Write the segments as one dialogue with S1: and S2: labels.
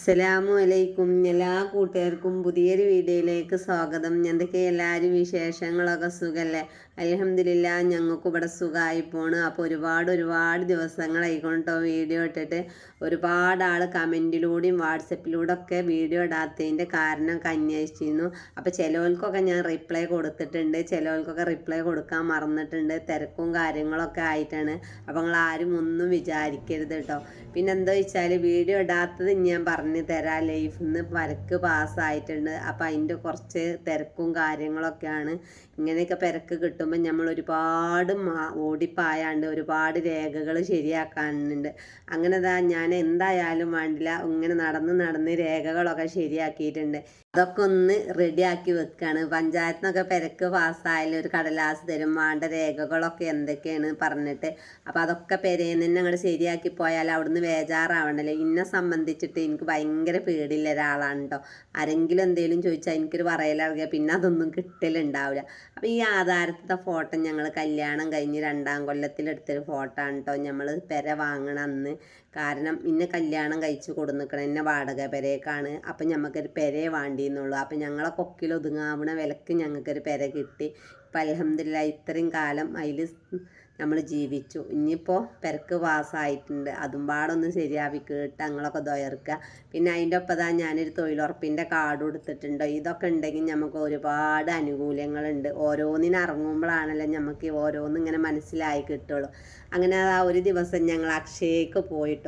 S1: അസ്സലാമു അലൈക്കും എല്ലാ കൂട്ടുകാർക്കും പുതിയൊരു വീഡിയോയിലേക്ക് സ്വാഗതം. എന്തൊക്കെ എല്ലാവരും വിശേഷങ്ങളൊക്കെ സുഖല്ലേ? അലഹമില്ല ഞങ്ങൾക്ക് ഇവിടെ സുഖമായി പോണ്. അപ്പോൾ ഒരുപാട് ഒരുപാട് ദിവസങ്ങളായിക്കൊണ്ടോ വീഡിയോ ഇട്ടിട്ട് ഒരുപാട് ആൾ കമന്റിലൂടെയും വാട്സപ്പിലൂടെ ഒക്കെ വീഡിയോ ഇടാത്തതിന്റെ കാരണമൊക്കെ അന്വേഷിച്ചിരുന്നു. അപ്പോൾ ചിലവർക്കൊക്കെ ഞാൻ റിപ്ലൈ കൊടുത്തിട്ടുണ്ട്. ചിലവർക്കൊക്കെ റിപ്ലൈ കൊടുക്കാൻ മറന്നിട്ടുണ്ട്. തിരക്കും കാര്യങ്ങളൊക്കെ ആയിട്ടാണ്. അപ്പോൾ നിങ്ങൾ ആരും ഒന്നും വിചാരിക്കരുത് കേട്ടോ പിന്നെ എന്താ വെച്ചാൽ വീഡിയോ ഇടാത്തത് ഞാൻ പറഞ്ഞു തരാം. ലൈഫിൽ നിന്ന് വരക്ക് പാസ്സായിട്ടുണ്ട്. അപ്പം അതിന്റെ കുറച്ച് തിരക്കും കാര്യങ്ങളൊക്കെയാണ് ഇങ്ങനെയൊക്കെ പെരക്ക് കിട്ടുമ്പോൾ നമ്മൾ ഒരുപാട് ഓടിപ്പായാണ്ട് ഒരുപാട് രേഖകൾ ശരിയാക്കാനുണ്ട്. അങ്ങനെ ഇതാ ഞാൻ എന്തായാലും വേണ്ടില്ല ഇങ്ങനെ നടന്ന് നടന്ന് രേഖകളൊക്കെ ശരിയാക്കിയിട്ടുണ്ട്. അതൊക്കെ ഒന്ന് റെഡിയാക്കി വെക്കുകയാണ് പഞ്ചായത്തിനൊക്കെ പെരക്ക് പാസ്സായാലും ഒരു കടലാസ് തരും വേണ്ട രേഖകളൊക്കെ എന്തൊക്കെയാണ് പറഞ്ഞിട്ട്. അപ്പോൾ അതൊക്കെ പെരേന്ന് തന്നെ അങ്ങോട്ട് ശരിയാക്കി പോയാൽ അവിടുന്ന് വേജാറാവണ്ടല്ലോ ഇന്നെ സംബന്ധിച്ചിട്ട് എനിക്ക് ഭയങ്കര പേടിയുള്ള ഒരാളാണ് കേട്ടോ ആരെങ്കിലും എന്തെങ്കിലും ചോദിച്ചാൽ എനിക്കൊരു പറയലറിയാം പിന്നെ അതൊന്നും കിട്ടലുണ്ടാവില്ല അപ്പോൾ ഈ ആധാരത്തെ ഫോട്ടോ ഞങ്ങൾ കല്യാണം കഴിഞ്ഞ് രണ്ടാം കൊല്ലത്തിലെടുത്തൊരു ഫോട്ടോ ആണ് കേട്ടോ നമ്മൾ പെര വാങ്ങണ അന്ന് കാരണം ഇന്നെ കല്യാണം കഴിച്ച് കൊടുന്നിക്കണം എന്നെ വാടക പെരേക്കാണ്. അപ്പം ഞമ്മക്കൊരു പെരയെ വേണ്ടിയെന്നുള്ളൂ. അപ്പം ഞങ്ങളെ കൊക്കിൽ ഒതുങ്ങാവുന്ന വിലക്ക് ഞങ്ങൾക്കൊരു പെര കിട്ടി. ഇപ്പം അലഹമില്ല ഇത്രയും കാലം അതിൽ നമ്മൾ ജീവിച്ചു. ഇനിയിപ്പോൾ പെരക്ക് പാസ്സായിട്ടുണ്ട് അതും പാടൊന്ന് ശരിയാവി കേട്ട് ഞങ്ങളൊക്കെ ദയർക്കുക. പിന്നെ അതിന്റെ ഒപ്പം തന്നെ ഞാനൊരു തൊഴിലുറപ്പിന്റെ കാർഡ് കൊടുത്തിട്ടുണ്ട്. ഇതൊക്കെ ഉണ്ടെങ്കിൽ നമുക്ക് ഒരുപാട് അനുകൂല്യങ്ങളുണ്ട് ഓരോന്നിന് ഇറങ്ങുമ്പോഴാണല്ലോ നമുക്ക് ഓരോന്നിങ്ങനെ മനസ്സിലായി കിട്ടുള്ളൂ. അങ്ങനെ ആ ഒരു ദിവസം ഞങ്ങൾ അക്ഷയക്ക് പോയിട്ടോ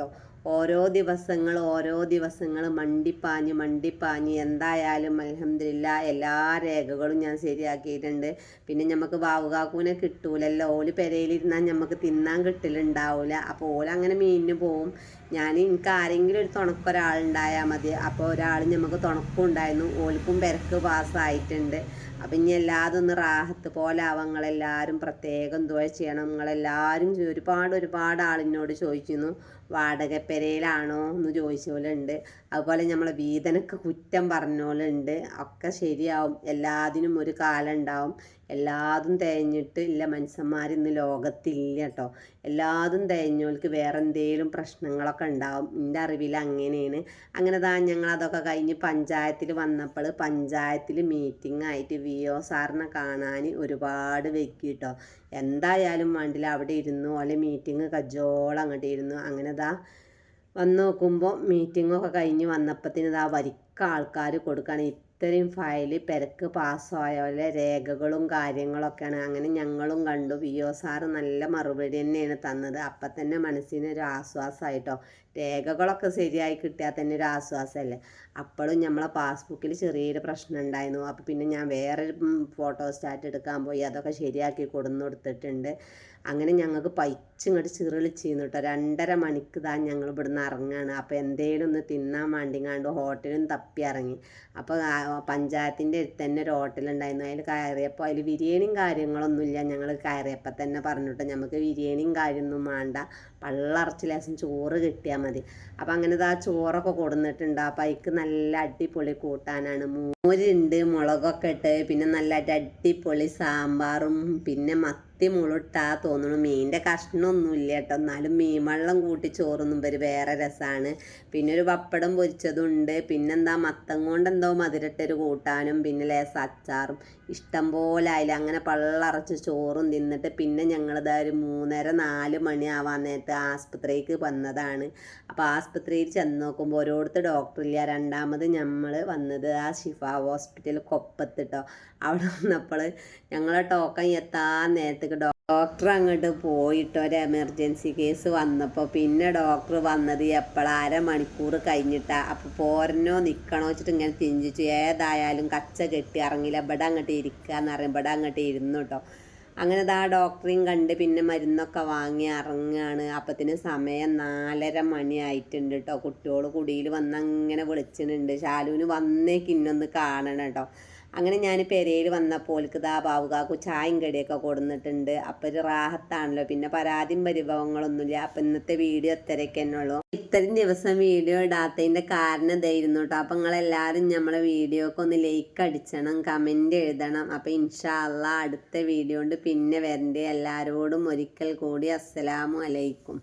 S1: ഓരോ ദിവസങ്ങൾ ഓരോ ദിവസങ്ങൾ മണ്ടിപ്പാഞ്ഞ് മണ്ടിപ്പാഞ്ഞ് എന്തായാലും അലഹമില്ല എല്ലാ രേഖകളും ഞാൻ ശരിയാക്കിയിട്ടുണ്ട്. പിന്നെ നമുക്ക് വാവുകാക്കൂനെ കിട്ടൂലല്ലോ. ഓൽ പെരയിലിരുന്നാൽ നമുക്ക് തിന്നാൻ കിട്ടലുണ്ടാവില്ല അപ്പോൾ ഓല അങ്ങനെ മീനിന് പോവും. ഞാൻ എനിക്ക് ആരെങ്കിലും ഒരു തുണക്കൊരാളുണ്ടായാൽ മതി. അപ്പോൾ ഒരാൾ നമുക്ക് തുണക്കും ഉണ്ടായിരുന്നു ഓൽക്കും പെരക്ക് പാസ്സായിട്ടുണ്ട്. അപ്പം ഇനി എല്ലാതും ഒന്ന് റാഹത്ത് പോലെ അവങ്ങളെല്ലാവരും പ്രത്യേകം ദുഴ ചെയ്യണം? നിങ്ങളെല്ലാവരും ഒരുപാട് ഒരുപാട് ആളിനോട് ചോദിക്കുന്നു. വാടക പെരയിലാണോ എന്ന് ഉണ്ട്. അതുപോലെ നമ്മളെ വീതനക്ക് കുറ്റം പറഞ്ഞ പോലെ ഉണ്ട്. ഒക്കെ ശരിയാവും. എല്ലാത്തിനും ഒരു കാലം ഉണ്ടാവും. എല്ലാതും തേഞ്ഞിട്ട് ഇല്ല മനുഷ്യന്മാർ ഇന്ന് ലോകത്തില്ല കേട്ടോ എല്ലാതും തേഞ്ഞോൽക്ക് വേറെ എന്തെങ്കിലും പ്രശ്നങ്ങളൊക്കെ ഉണ്ടാവും എന്റെ അറിവിൽ അങ്ങനെയാണ് അങ്ങനെ താ ഞങ്ങൾ അതൊക്കെ കഴിഞ്ഞ് പഞ്ചായത്തിൽ വന്നപ്പോൾ പഞ്ചായത്തിൽ മീറ്റിംഗ് ആയിട്ട് വി ഒ സാറിനെ കാണാൻ ഒരുപാട് വെക്കി കേട്ടോ എന്തായാലും വേണ്ടില്ല അവിടെ ഇരുന്നു. ഓലെ മീറ്റിംഗ് കജോളം അങ്ങോട്ട് ഇരുന്നു. അങ്ങനെ താ വന്ന് നോക്കുമ്പോൾ മീറ്റിങ്ങൊക്കെ കഴിഞ്ഞ് വന്നപ്പത്തിന് ഇതാ വരിക്ക ആൾക്കാർ കൊടുക്കുകയാണ് ഇത്രയും ഫയൽ പെരക്ക് പാസ്സായോലെ രേഖകളും കാര്യങ്ങളൊക്കെയാണ്. അങ്ങനെ ഞങ്ങളും കണ്ടു. വി ഒ സാറ് നല്ല മറുപടി തന്നെയാണ് തന്നത്. അപ്പം തന്നെ മനസ്സിന് ഒരു ആശ്വാസമായിട്ടോ രേഖകളൊക്കെ ശരിയായി കിട്ടിയാൽ തന്നെ ഒരു ആശ്വാസമല്ലേ? അപ്പോഴും നമ്മളെ പാസ്ബുക്കിൽ ചെറിയൊരു പ്രശ്നം ഉണ്ടായിരുന്നു. അപ്പോൾ പിന്നെ ഞാൻ വേറെ ഫോട്ടോ സ്റ്റാറ്റ് എടുക്കാൻ പോയി. അതൊക്കെ ശരിയാക്കി കൊടുന്നു കൊടുത്തിട്ടുണ്ട്. അങ്ങനെ ഞങ്ങൾക്ക് പൈച്ചിങ്ങോട്ട് ചിറിളിച്ചിരുന്നു കേട്ടോ രണ്ടര മണിക്ക് താൻ ഞങ്ങൾ ഇവിടുന്ന് ഇറങ്ങുകയാണ് അപ്പോൾ എന്തേലും ഒന്ന് തിന്നാൻ വേണ്ടിങ്ങാണ്ട് ഹോട്ടലും തപ്പി ഇറങ്ങി. അപ്പോൾ പഞ്ചായത്തിന്റെ അടുത്ത് തന്നെ ഒരു ഹോട്ടലുണ്ടായിരുന്നു അതിൽ കയറിയപ്പോൾ അതിൽ ബിരിയാണിയും കാര്യങ്ങളൊന്നുമില്ല. ഞങ്ങൾ കയറിയപ്പോൾ തന്നെ പറഞ്ഞിട്ട് നമുക്ക് ബിരിയാണിയും കാര്യമൊന്നും വേണ്ട. പള്ളറച്ച് ലേശം ചോറ് കിട്ടിയാൽ മതി. അപ്പോൾ അങ്ങനെ ഇതാ ചോറൊക്കെ കൊടുന്നിട്ടുണ്ട്. അപ്പോൾ അതിക്ക് നല്ല അടിപൊളി കൂട്ടാനാണ്. മോരുണ്ട് മുളകൊക്കെ ഇട്ട് പിന്നെ നല്ല അടിപൊളി സാമ്പാറും പിന്നെ മത്തി മുളിട്ടാ തോന്നുന്നു മീനിന്റെ കഷ്ണമൊന്നുമില്ല കേട്ടോ. എന്നാലും മീൻ വെള്ളം കൂട്ടി ചോറൊന്നും ഇവർ വേറെ രസമാണ് പിന്നെ ഒരു പപ്പടം പൊരിച്ചതുണ്ട്. പിന്നെന്താ മത്തം കൊണ്ട് എന്തോ മധുരട്ടൊരു കൂട്ടാനും പിന്നെ ലേസ അച്ചാറും ഇഷ്ടം പോലെ ആയില്ല? അങ്ങനെ പള്ളറച്ച് ചോറും തിന്നിട്ട് പിന്നെ ഞങ്ങളിതാ ഒരു മൂന്നര നാല് മണിയാവാൻ നേരത്ത് ആസ്പത്രിക്ക് വന്നതാണ്. അപ്പോൾ ആസ്പത്രിയിൽ ചെന്ന് നോക്കുമ്പോൾ ഓരോരുത്തർ ഡോക്ടറില്ല രണ്ടാമത് നമ്മൾ വന്നത് ആ ഷിഫ ഹോസ്പിറ്റൽ കൊപ്പത്തിട്ടോ അവിടെ വന്നപ്പോൾ ഞങ്ങളെ ടോക്കൺ എത്താൻ നേരത്തേക്ക് ഡോക്ടർ അങ്ങോട്ട് പോയിട്ട് ഒരു എമർജൻസി കേസ് വന്നപ്പോൾ പിന്നെ ഡോക്ടർ വന്നത് എപ്പോഴും അരമണിക്കൂർ കഴിഞ്ഞിട്ടാണ് അപ്പോൾ പോരനോ നിൽക്കണോ വെച്ചിട്ട് ഇങ്ങനെ തിഞ്ചിച്ചു. ഏതായാലും കച്ച കെട്ടി ഇറങ്ങില്ല. ഇവിടെ അങ്ങോട്ട് ഇരിക്കുക എന്ന് പറയും ഇവിടെ അങ്ങോട്ട് ഇരുന്നു കേട്ടോ അങ്ങനെ ആ ഡോക്ടറെയും കണ്ട് പിന്നെ മരുന്നൊക്കെ വാങ്ങി ഇറങ്ങുകയാണ് അപ്പത്തിന് സമയം നാലര മണി ആയിട്ടുണ്ട് കേട്ടോ കുട്ടികൾ കുടിയിൽ വന്ന് അങ്ങനെ വിളിച്ചിട്ടുണ്ട്. ശാലുവിന് വന്നേക്ക് ഇന്നൊന്ന് കാണണം കേട്ടോ അങ്ങനെ ഞാൻ പെരയിൽ വന്നപ്പോൾ ഓൽക്ക് ദാ ബാവുകാക്കു ചായയും കടിയൊക്കെ കൊടുന്നിട്ടുണ്ട്. അപ്പോൾ ഒരു റാഹത്താണല്ലോ. പിന്നെ പരാതിയും പരിഭവങ്ങളൊന്നുമില്ല. അപ്പം ഇന്നത്തെ വീഡിയോ ഇത്രയൊക്കെ ഉള്ളൂ. ഇത്രയും ദിവസം വീഡിയോ ഇടാത്തതിന്റെ കാരണം ഇതായിരുന്നു കേട്ടോ. അപ്പം നിങ്ങളെല്ലാവരും നമ്മളെ വീഡിയോക്ക് ഒന്ന് ലൈക്ക് അടിച്ചണം കമന്റ് എഴുതണം. അപ്പോൾ ഇൻഷാല്ല അടുത്ത വീഡിയോ കൊണ്ട് പിന്നെ വരണ്ടേ. എല്ലാവരോടും ഒരിക്കൽ കൂടി അസ്സലാമു അലൈക്കും.